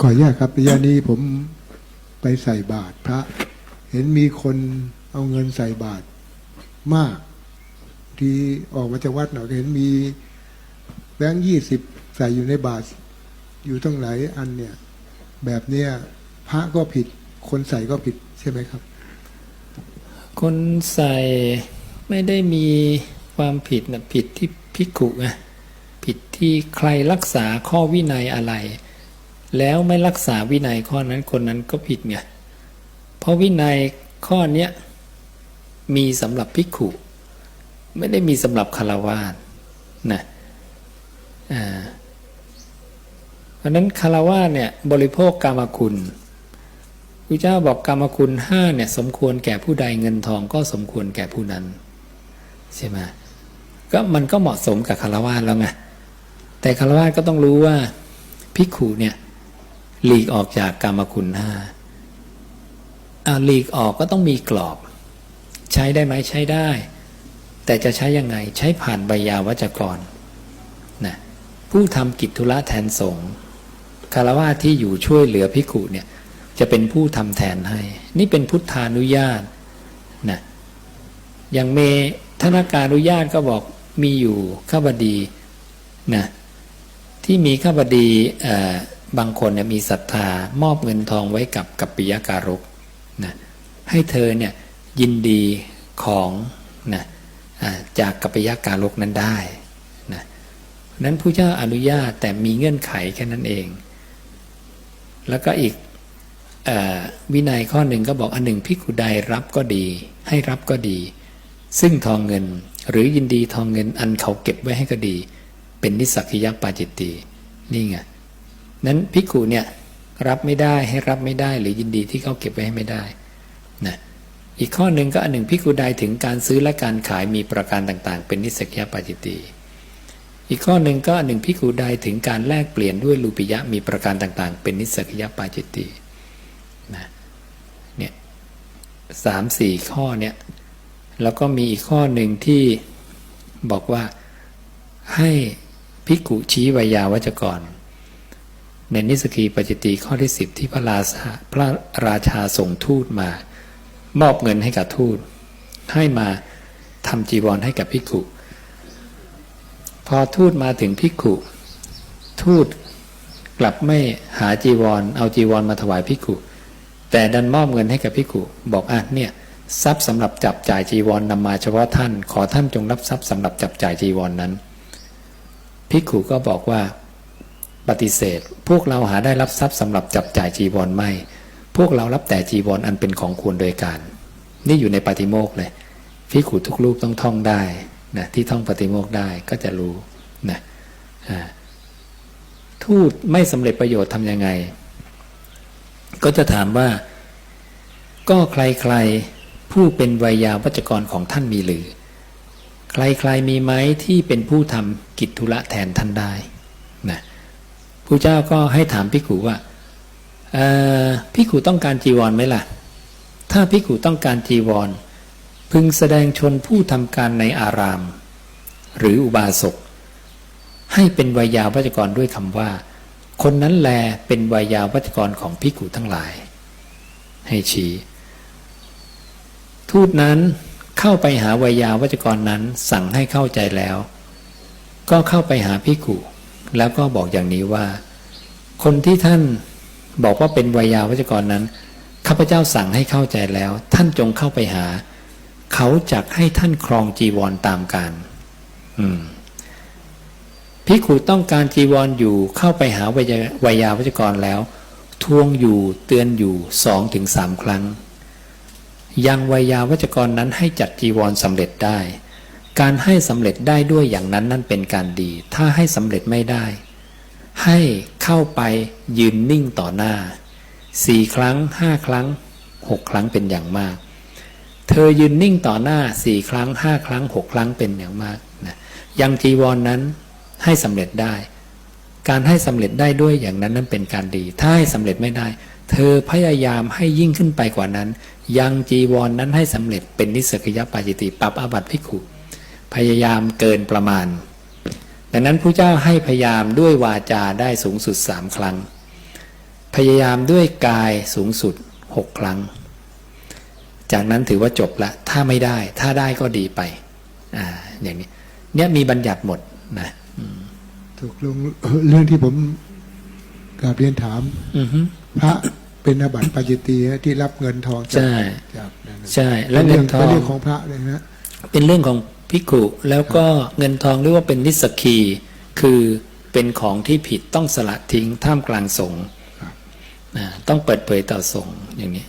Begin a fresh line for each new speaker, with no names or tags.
ขออนุญาตครับระยะนี้ผมไปใส่บาตรพระ เห็นมีคนเอาเงินใส่บาตรมาก ที่ออกมาจากวัดหน่อยเห็นมีแบงค์ยี่สิบใส่อยู่ในบาตรอยู่ตั้งหลายอันเนี่ย แบบเนี้ยพระก็ผิด คนใส่ก็ผิดใช่ไหมครับ
คนใส่ไม่ได้มีความผิดนะผิดที่พิกุนะผิดที่ใครรักษาข้อวินัยอะไร แล้วไม่รักษาวินัยข้อนั้นคนนั้นก็ผิดไงเพราะวินัยข้อนี้มีสำหรับพิกขุ ไม่ได้มีสำหรับคารวาสนะเพราะนั้นคารวาสเนี่ยบริโภคกรรมคุณพระเจ้าบอกกรรมคุณห้าเนี่ยสมควรแก่ผู้ใดเงินทองก็สมควรแก่ผู้นั้นใช่ไหมก็มันก็เหมาะสมกับคารวะแล้วไงแต่คารวะก็ต้องรู้ว่าภิกขุเนี่ย หลีกออกจากกรรมคุณห้าอ่าหลีกออกก็ต้องมีกรอบ ใช้ได้ไหมใช้ได้ แต่จะใช้ยังไงใช้ผ่านใบยาวัจกรนะผู้ทำกิจธุระแทนสงฆ์คารวะที่อยู่ช่วยเหลือภิกุเนี่ยจะเป็นผู้ทำแทนให้ นี่เป็นพุทธานุญาตนะอย่างเมธนาการอนุญาตก็บอกมีอยู่ข้าบดีนะที่มีข้าบดี บางคนเนี่ยมีศรัทธามอบเงินทองไว้กับกัปปิยการกนะให้เธอเนี่ยยินดีของนะจากกัปปิยการกนั้นได้นะนั้นผู้เจ้าอนุญาตแต่มีเงื่อนไขแค่นั้นเอง แล้วก็อีกวินัยข้อหนึ่งก็บอกอันหนึ่งพิกุใดรับก็ดี ให้รับก็ดี ซึ่งทองเงินหรือยินดีทองเงินอันเขาเก็บไว้ให้ก็ดี เป็นนิสักยปาจิตตินี่ไง นั้นพิกุเนี่ยรับไม่ได้ให้รับไม่ได้หรือยินดีที่เขาเก็บไว้ให้ไม่ได้นะอีกข้อหนึ่งก็อันหนึ่งพิกุใดถึงการซื้อและการขายมีประการต่าง ๆ เป็นนิสักยปาจิตติอีกข้อหนึ่งก็อันหนึ่งพิกุใดถึงการแลกเปลี่ยนด้วยลูปิยะมีประการต่างๆ เป็นนิสักยปาจิตตินะเนี่ยสามสี่ข้อเนี่ยแล้วก็มีอีกข้อหนึ่งที่บอกว่าให้พิกุชี้วิยาวัจกร ในนิสกีปจิตีข้อที่สิบที่พระราชาพระราชาส่งทูตมา มอบเงินให้กับทูต ให้มาทำจีวรให้กับพิกุพอทูตมาถึงพิกุทูตกลับไม่หาจีวร เอาจีวรมาถวายพิกุแต่ดันมอบเงินให้กับพิกุบอกอะเนี่ยทรัพย์สำหรับจับจ่ายจีวรนนำมาเฉพาะท่าน ขอท่านจงรับทรัพย์สำหรับจับจ่ายจีวรนนั้นพิกุก็บอกว่า ปฏิเสธ พวกเราหาได้รับทรัพย์สำหรับจับจ่ายจีวรไม่ พวกเรารับแต่จีวรออันเป็นของควรโดยการ นี่อยู่ในปฏิโมกเลยพิขุทุกรูปต้องท่องได้นะที่ท่องปฏิโมกได้ก็จะรู้นะทูตไม่สำเร็จประโยชน์ทำยังไง ก็จะถามว่า ก็ใครๆผู้เป็นวิยาวัจกรของท่านมีหรือ ใครๆมีไหมที่เป็นผู้ทำกิจธุระแทนท่านได้นะ ผู้เจ้าก็ให้ถามพิกูว่าพิกูต้องการจีวรไหมล่ะ ถ้าพิกูต้องการจีวร พึงแสดงชนผู้ทำการในอาราม หรืออุบาสกให้เป็นวิยาวัจกรด้วยคำว่า คนนั้นแลเป็นวิยาวัจกรของพิกูทั้งหลาย ให้ชี้ทูตนั้นเข้าไปหาวายาวัจกรนั้นสั่งให้เข้าใจแล้ว ก็เข้าไปหาพิกุ แล้วก็บอกอย่างนี้ว่า คนที่ท่านบอกว่าเป็นวยาวัจกรนั้นข้าพเจ้าสั่งให้เข้าใจแล้ว ท่านจงเข้าไปหา เขาจักให้ท่านครองจีวรตามการอืมพิกุต้องการจีวรออยู่เข้าไปหาวยายาวัจกรแล้ว ทวงอยู่เตือนอยู่สองถึงสามครั้ง ยังวายาวัจกรนั้นให้จัดจีวรสำเร็จได้ การให้สำเร็จได้ด้วยอย่างนั้นนั่นเป็นการดี ถ้าให้สำเร็จไม่ได้ ให้เข้าไปยืนนิ่งต่อหน้าสี่ครั้งห้าครั้งหกครั้งเป็นอย่างมาก เธอยืนนิ่งต่อหน้าสี่ครั้งห้าครั้งหกครั้งเป็นอย่างมากนะยังจีวรนนั้นให้สำเร็จได้ การให้สำเร็จได้ด้วยอย่างนั้นนั่นเป็นการดี ถ้าให้สำเร็จไม่ได้ เธอพยายามให้ยิ่งขึ้นไปกว่านั้น ยังจีวรนนั้นให้สำเร็จเป็นนิสกยปาจิติปรับอาบัติภิกขุ พยายามเกินประมาณ ดังนั้นพระเจ้าให้พยายามด้วยวาจาได้สูงสุดสามครั้ง พยายามด้วยกายสูงสุดหกครั้ง จากนั้นถือว่าจบละถ้าไม่ได้ ถ้าได้ก็ดีไปอ่าอย่างนี้เนี่ยมีบัญญัติหมดนะ
ถูกลงเรื่องที่ผมกราบเรียนถาม
อือฮึ
พระเป็นอาบัติปาจิตตีฮะที่รับเงินทองจาก
ใช่
จากนั่นน่ะ
ใช่ และ
เป็น
เงิ
เรื่อนง
ทอ
เป็น
ง
เรื่องของพระเลยนะ
เป็นเรื่องของ พิกขุแล้วก็เงินทองเรียกว่าเป็นนิสสกีคือเป็นของที่ผิดต้องสละทิ้งท่ามกลางสงฆ์
ครับ
อ่าต้องเปิดเผยต่อสงฆ์อย่างนี้